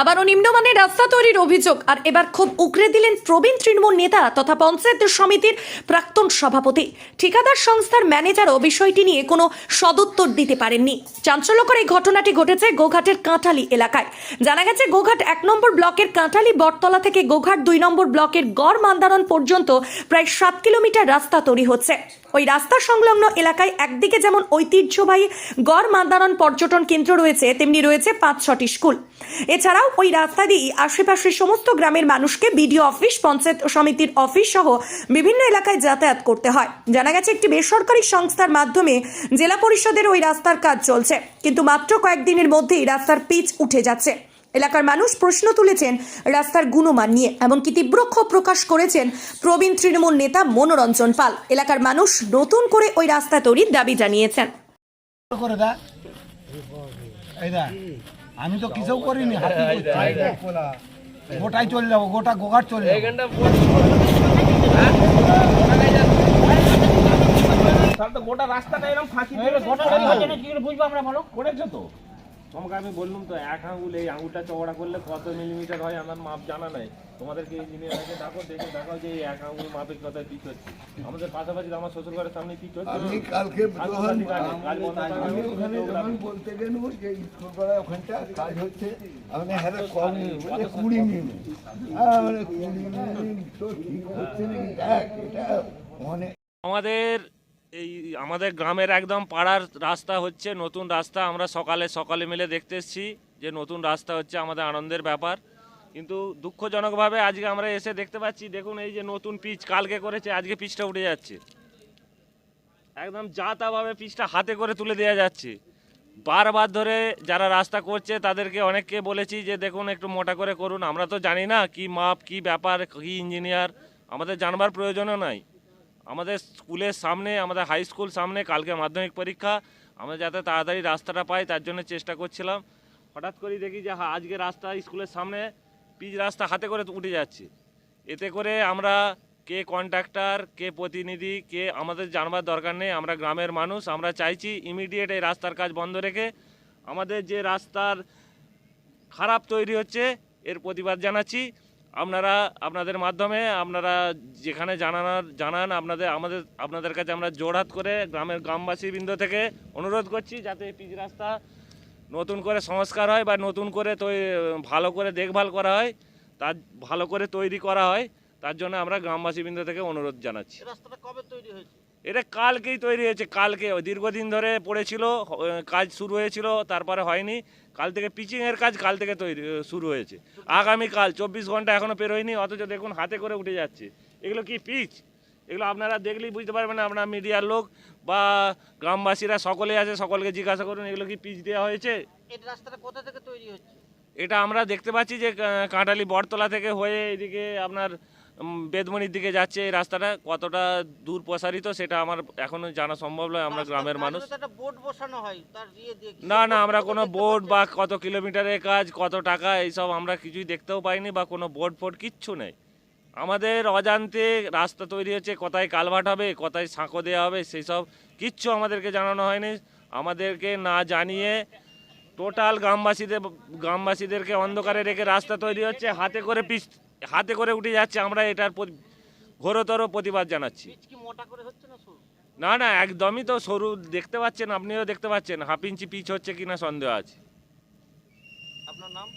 আবারও নিম্নমানের রাস্তা তৈরির অভিযোগ। আর এবার খুব উগরে দিলেন প্রবীণ তৃণমূল নেতা তথা পঞ্চায়েত সমিতির প্রাক্তন সভাপতি। ঠিকাদার সংস্থার ম্যানেজারও বিষয়টি নিয়ে কোনো সদুত্তর দিতে পারেননি। চাঞ্চল্যকর এই ঘটনাটি ঘটেছে গোঘাটের কাঁঠালি এলাকায়। জানা গেছে, গোঘাট এক নম্বর ব্লকের কাঁঠালি বটতলা থেকে গোঘাট দুই নম্বর ব্লকের গড় মান্দারণ পর্যন্ত প্রায় সাত কিলোমিটার রাস্তা তৈরি হচ্ছে। ওই রাস্তা সংলগ্ন এলাকায় একদিকে যেমন ঐতিহ্যবাহী গড় মান্দারণ পর্যটন কেন্দ্র রয়েছে, তেমনি রয়েছে পাঁচ, ছটি স্কুল। এছাড়াও ওই রাস্তা দিয়ে আশেপাশের সমস্ত গ্রামের মানুষকে বিডিও অফিস, পঞ্চায়েত সমিতির অফিস সহ বিভিন্ন এলাকায় যাতায়াত করতে হয়। জানা গেছে একটি বেসরকারি সংস্থার মাধ্যমে জেলা পরিষদের ওই রাস্তার কাজ চলছে, কিন্তু মাত্র কয়েকদিনের মধ্যেই রাস্তার পিচ উঠে যাচ্ছে। এলাকার মানুষ প্রশ্ন তুলেছেন রাস্তার গুণমান নিয়ে এমনকি তীব্র ক্ষোভ প্রকাশ করেছেন প্রবীণ তৃণমূল নেতা মনোরঞ্জন পাল। এলাকার মানুষ নতুন করে ওই রাস্তা তৈরির দাবি জানিয়েছেন। করে দা। আমি তো কিছু করিনি গোটাই চলে যাব গোটা গোঘাট চলে গোটা রাস্তাটা এরকম ফাঁকি বুঝব আমরা ভালো করেছ তো? তোমাকে আমি বললাম তো এক আঙুল এই আঙুলটা চওড়া করলে কত মিলিমিটার হয় আমার মাপ জানা নাই। তোমাদেরকে ইঞ্জিনিয়ার আছে দেখো দেখে দেখাও যে এই এক আঙুল মাপের কথা পিচ হচ্ছে আমাদের পাশাপাশি তো আমার শ্বশুর ঘরের সামনে পিচ হচ্ছে আমি কালকে আমি ওখানে যখন বলতে গেল যে ওখানটা কাজ হচ্ছে আমি হ্যাঁ কম বলে কুড়ি নিন মানে কুড়ি নিন তো ঠিক হচ্ছে নাকি? দেখ এটা অনেক আমাদের এই আমাদের গ্রামের একদম পাড়ার রাস্তা হচ্ছে নতুন রাস্তা। আমরা সকালে সকালে মিলে দেখতে এসেছি যে নতুন রাস্তা হচ্ছে আমাদের আনন্দের ব্যাপার। কিন্তু দুঃখজনকভাবে আজকে আমরা এসে দেখতে পাচ্ছি, দেখুন এই যে নতুন পিচ কালকে করেছে, আজকে পিচটা উঠে যাচ্ছে। একদম যা তাভাবে পিচটা হাতে করে তুলে দেওয়া যাচ্ছে। বারবার ধরে যারা রাস্তা করছে, তাদেরকে অনেককে বলেছি যে, দেখুন, একটু মোটা করে করুন। আমরা তো জানি না কি মাপ, কি ব্যাপার, কি ইঞ্জিনিয়ার, আমাদের জানবার প্রয়োজনও নাই। আমাদের স্কুলের সামনে আমাদের হাই স্কুল সামনে কালকে মাধ্যমিক পরীক্ষা। আমরা যাতে তাড়াতাড়ি রাস্তাটা পাই তার জন্য চেষ্টা করছিলাম। হঠাৎ করে দেখি যে হ্যাঁ, আজকে রাস্তা স্কুলের সামনে পিচ রাস্তা হাতে করে উঠে যাচ্ছে। এতে করে আমরা কে কন্ট্রাক্টর কে প্রতিনিধি কে আমাদের জানবার দরকার নেই। আমরা গ্রামের মানুষ আমরা চাইছি ইমিডিয়েট এই রাস্তার কাজ বন্ধ রেখে আমাদের যে রাস্তার খারাপ তৈরি হচ্ছে এর প্রতিবাদ জানাচ্ছি। আপনারা, আপনাদের মাধ্যমে আপনারা যেখানে জানানোর, জানান, আপনাদের, আমাদের, আপনাদের কাছে আমরা জোড়হাত করে গ্রামের গ্রামবাসী বৃন্দ থেকে অনুরোধ করছি যাতে পিচ রাস্তা নতুন করে সংস্কার হয় বা নতুন করে তৈ, ভালো করে দেখভাল করা হয়, তার, ভালো করে তৈরি করা হয়, তার জন্য আমরা গ্রামবাসী বৃন্দ থেকে অনুরোধ জানাচ্ছি। রাস্তাটা কবে তৈরি হয়েছে? এটা কালকেই তৈরি হয়েছে কালকে। দীর্ঘদিন ধরে পড়েছিল কাজ শুরু হয়েছিল তারপরে হয়নি। কাল থেকে পিচিংয়ের কাজ কাল থেকে তৈরি শুরু হয়েছে। আগামী কাল চব্বিশ ঘণ্টা এখনও পেরোয়নি অথচ দেখুন হাতে করে উঠে যাচ্ছে। এগুলো কি পিচ এগুলো আপনারা দেখলেই বুঝতে পারবেন আপনার মিডিয়ার লোক বা গ্রামবাসীরা সকলে আছে সকলকে জিজ্ঞাসা করুন এগুলো কি পিচ দেওয়া হয়েছে? এই রাস্তাটা কোথা থেকে তৈরি হচ্ছে? এটা আমরা দেখতে পাচ্ছি যে কাঁটালি বটতলা থেকে হয়ে এদিকে আপনার বেদমণির দিকে যাচ্ছে এই রাস্তাটা কতটা দূর প্রসারিত সেটা আমার এখনও জানা সম্ভব নয় আমরা গ্রামের মানুষ। ইয়ে না না আমরা কোনো বোর্ড বা কত কিলোমিটারের কাজ কত টাকা এইসব আমরা কিছুই দেখতেও পাইনি বা কোনো বোর্ড ফোর্ড কিচ্ছু নেই। আমাদের অজান্তে রাস্তা তৈরি হচ্ছে কোথায় কালভার্ট হবে কোথায় সাঁকো দেওয়া হবে সেই সব কিচ্ছু আমাদেরকে জানানো হয়নি। আমাদেরকে না জানিয়ে টোটাল গ্রামবাসীদের গ্রামবাসীদেরকে অন্ধকারে রেখে রাস্তা তৈরি হচ্ছে হাতে করে পিস হাতে করে উঠে যাচ্ছে আমরা এটার ঘোরতর প্রতিবাদ জানাচ্ছি। মোটা করে হচ্ছে না না না একদমই তো সরু দেখতে পাচ্ছেন আপনিও দেখতে পাচ্ছেন হাফ ইঞ্চি পিচ হচ্ছে কিনা সন্দেহ আছে। আপনার নাম?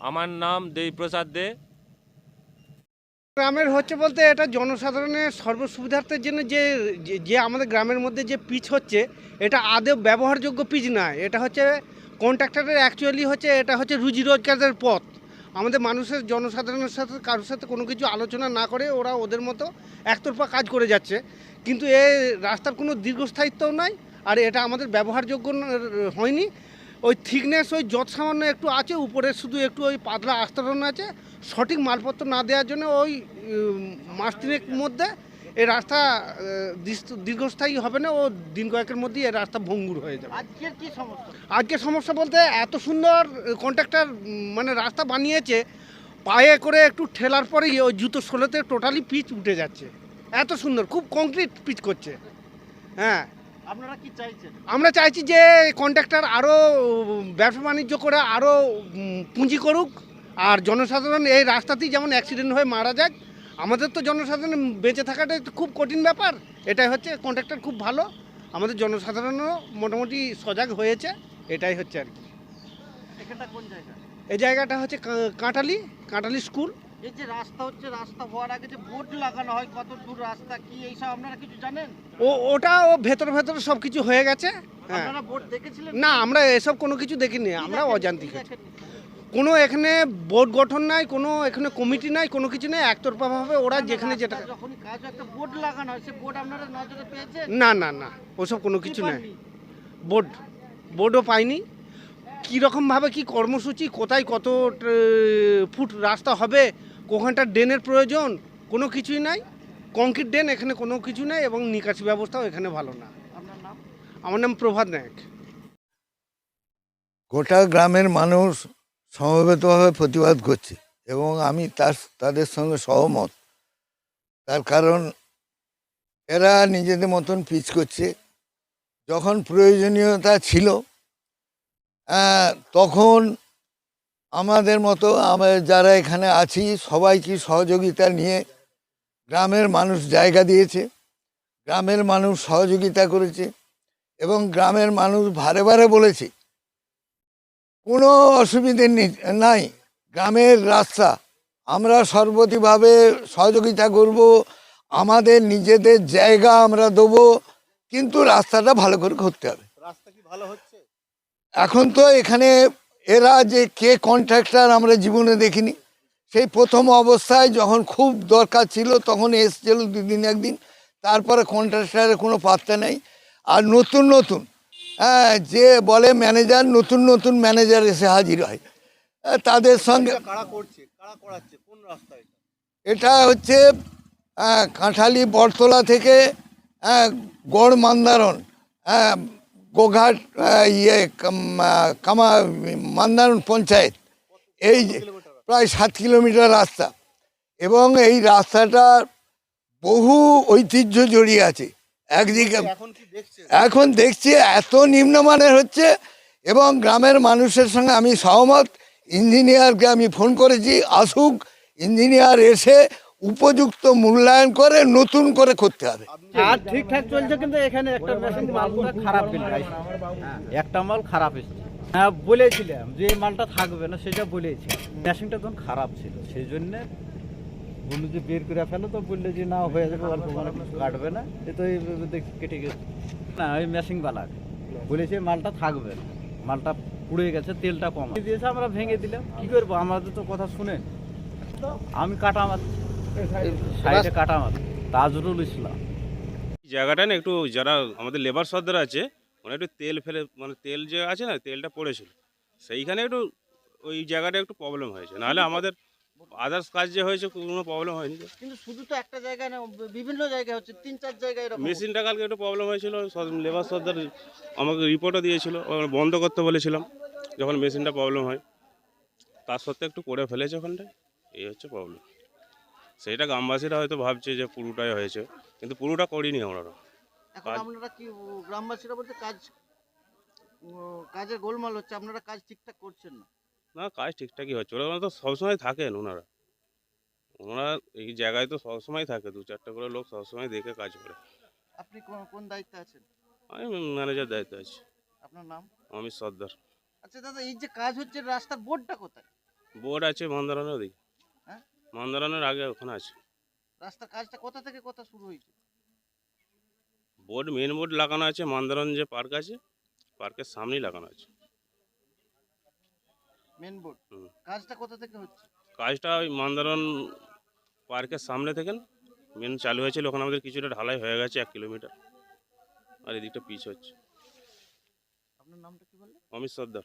আমার নাম দেবপ্রসাদ দে। গ্রামের হচ্ছে বলতে এটা জনসাধারণের সর্বসুবিধার্থের জন্য যে যে- আমাদের গ্রামের মধ্যে যে পিচ হচ্ছে এটা আদৌ ব্যবহারযোগ্য পিচ না এটা হচ্ছে কন্ট্রাক্টরের অ্যাকচুয়ালি হচ্ছে এটা হচ্ছে রুজি রোজগারের পথ। আমাদের মানুষের, জনসাধারণের সাথে, কারোর সাথে কোনো কিছু আলোচনা না করে ওরা ওদের মতো একতরফা কাজ করে যাচ্ছে। কিন্তু এ রাস্তার কোনো দীর্ঘস্থায়িত্বও নাই আর এটা আমাদের ব্যবহারযোগ্য হয়নি। ওই থিকনেস ওই যত সামান্য একটু আছে, উপরে শুধু একটু ওই পাতলা আস্তরণ আছে, সঠিক মালপত্র না দেওয়ার জন্য ওই মাস মধ্যে এই রাস্তা দীর্ঘস্থায়ী হবে না ও দিন কয়েকের মধ্যেই এই রাস্তা ভঙ্গুর হয়ে যাবে। আজকের কি সমস্যা? আজকে সমস্যা বলতে এত সুন্দর কন্ট্রাক্টর মানে রাস্তা বানিয়েছে পায়ে করে একটু ঠেলার পরেই ওই জুতো ষোলোতে টোটালি পিচ উঠে যাচ্ছে। এত সুন্দর খুব কংক্রিট পিচ করছে। হ্যাঁ। আপনারা কি চাইছেন? আমরা চাইছি যে কন্ট্রাক্টর আরও ব্যবসা বাণিজ্য করে আরও পুঁজি করুক আর জনসাধারণ এই রাস্তাতেই যেমন অ্যাক্সিডেন্ট হয়ে মারা যাক আমাদের তো জনসাধারণ বেঁচে থাকাটা একটু খুব কঠিন ব্যাপার। এটাই হচ্ছে কন্ট্রাক্টর খুব ভালো। আমাদের জনসাধারণও মোটামুটি সজাগ হয়েছে এটাই হচ্ছে আর কি। এখানটা কোন জায়গা? এই জায়গাটা হচ্ছে কাঁটালি কাঁটালি স্কুল এই যে রাস্তা হচ্ছে রাস্তা হওয়ার আগে যে বোর্ড লাগানো হয় কত দূর রাস্তা কি এইসব আপনারা কিছু জানেন? ও ওটা ও ভেতর ভেতর সব কিছু হয়ে গেছে। হ্যাঁ। না আমরা এসব কোনো কিছু দেখিনি আমরা দেখেননি? কোনো এখানে বোর্ড গঠন নাই কোনো এখানে কমিটি নাই কোনো কিছু নেই একতরফাভাবে ওরা যেখানে যেটা রাস্তায় যখনই কাজ একটা বোর্ড লাগানো সে বোর্ড আপনারা নজরে পেয়েছেন? না না না ওসব কোনো কিছু নেই। বোর্ড বোর্ডও পাইনি। কীরকমভাবে কি কর্মসূচি কোথায় কত ফুট রাস্তা হবে কোখানটা ড্রেনের প্রয়োজন কোনো কিছুই নাই। কংক্রিট ড্রেন এখানে কোনো কিছু নেই এবং নিকাশি ব্যবস্থাও এখানে ভালো না। আমার নাম প্রভাত নায়ক। গোটা গ্রামের মানুষ সমবেতভাবে প্রতিবাদ করছে এবং আমি তার, তাদের সঙ্গে সহমত। তার কারণ, এরা নিজেদের মতন পিচ করছে। যখন প্রয়োজনীয়তা ছিল তখন আমাদের মতো আমরা যারা এখানে আছি, সবাইকে সহযোগিতা নিয়ে গ্রামের মানুষ জায়গা দিয়েছে। গ্রামের মানুষ সহযোগিতা করেছে এবং গ্রামের মানুষ ভারে ভারে বলেছে কোনো অসুবিধে নাই। গ্রামের রাস্তা। আমরা সর্বতিভাবে সহযোগিতা করব আমাদের নিজেদের জায়গা আমরা দেবো কিন্তু রাস্তাটা ভালো করে করতে হবে। রাস্তা কি ভালো হচ্ছে? এখন তো এখানে এরা যে কে কন্ট্রাক্টর আমরা জীবনে দেখিনি। সেই প্রথম অবস্থায় যখন খুব দরকার ছিল তখন এসছিল দুদিন একদিন। তারপরে কন্ট্রাক্টারের কোনো পাত্তা নেই। আর নতুন নতুন হ্যাঁ যে বলে ম্যানেজার নতুন নতুন ম্যানেজার এসে হাজির হয়। তাদের সঙ্গে এটা হচ্ছে কাঁঠালি বটতলা থেকে গড় মান্দারণ গোঘাট ইয়ে কাম- মান্দারণ পঞ্চায়েত। এই যে প্রায় সাত কিলোমিটার রাস্তা। এবং এই রাস্তাটার বহু ঐতিহ্য জড়িয়ে আছে। একদিকে এখন কি দেখছেন এখন দেখছি এত নিম্নমানের হচ্ছে এবং গ্রামের মানুষের সঙ্গে আমি সহমত। ইঞ্জিনিয়ারকে আমি ফোন করেছি আসুক ইঞ্জিনিয়ার এসে উপযুক্ত মূল্যায়ন করে নতুন করে করতে হবে। কাজ ঠিকঠাক চলছে কিন্তু এখানে একটা মেশিন মালটা খারাপ একটা মাল খারাপ এসেছে। হ্যাঁ বলেছিলাম যে এই মালটা থাকবে না সেটা বলেছি। মেশিনটা তখন খারাপ ছিল সেই জন্য বলল যে বের করে ফেলো তো বললে যে না হয়ে যাবে অল্প মানে কিছু কাটবে না। এ তো এই দেখি কেটে গেছে। না ওই মেশিনওয়ালা বলেছে মালটা থাকবে না। মালটা পুড়ে গেছে তেলটা কম দিয়েছে আমরা ভেঙে দিলাম। কি করব? আমাদের তো কথা শুনে আমি কাটা মারছি সাইডে কাটা মারছি তাজরুল ইসলাম। জায়গাটা না একটু যারা আমাদের লেবার সর্দার আছে ওরা একটু তেল ফেলে মানে তেল যে আছে না তেলটা পড়েছিল। সেইখানে একটু ওই জায়গাটা একটু প্রবলেম হয়েছে। নাহলে আমাদের আদার্স কাজ যে হয়েছে কোনো প্রবলেম হয়নি তো। কিন্তু শুধু তো একটা জায়গায় না বিভিন্ন জায়গায় হচ্ছে তিন চার জায়গায় এরকম মেশিনটা কালকে একটু প্রবলেম হয়েছিল লেবার সর্দার আমাকে রিপোর্টও দিয়েছিল বন্ধ করতে বলেছিলাম যখন মেশিনটা প্রবলেম হয়। তার সত্ত্বে একটু করে ফেলেছে ওখানটায় এই হচ্ছে প্রবলেম সেইটা গ্রামবাসীরা হয়তো ভাবছে যে পুরোটাই হয়েছে কিন্তু পুরোটা করিনি আমরা। এখন কাজ- আপনারা কি গ্রামবাসীরা বলতে কাজ কাজের গোলমাল হচ্ছে আপনারা কাজ ঠিকঠাক করছেন না। না কাজ ঠিকঠাকই হচ্ছে। ওরা তো সবসময় থাকেন ওনারা। ওনারা এই জায়গায় তো সবসময় থাকে দু চারটে করে লোক সবসময় দেখে কাজ করে। আপনি কোন কোন দায়িত্বে আছেন? আমি ম্যানেজার দায়িত্ব আছি। আপনার নাম? আমি সর্দার। আচ্ছা দাদা এই যে কাজ হচ্ছে রাস্তার বোর্ডটা কোথায়? বোর্ড আছে মান্দারানের ওদিকে। হ্যাঁ? মান্দারানের আগে ওখানে আছে। রাস্তার কাজটা কোথা থেকে কোথা শুরু হয়েছে? বোর্ড মেন বোর্ড লাগানো আছে মান্দারান যে পার্ক আছে পার্কের সামনেই লাগানো আছে। মেন বোর্ড কাজটা কোথা থেকে হচ্ছে? কাজটা ওই মান্দারন পার্কের সামনে থেকে মেন চালু হয়েছিল ওখানে আমাদের কিছুটা ঢালাই হয়ে গেছে এক কিলোমিটার। আর এদিকটা পিচ হচ্ছে। আপনার নামটা কি বললেন? অমিত সর্দার।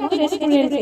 রেস্টুরেন্টে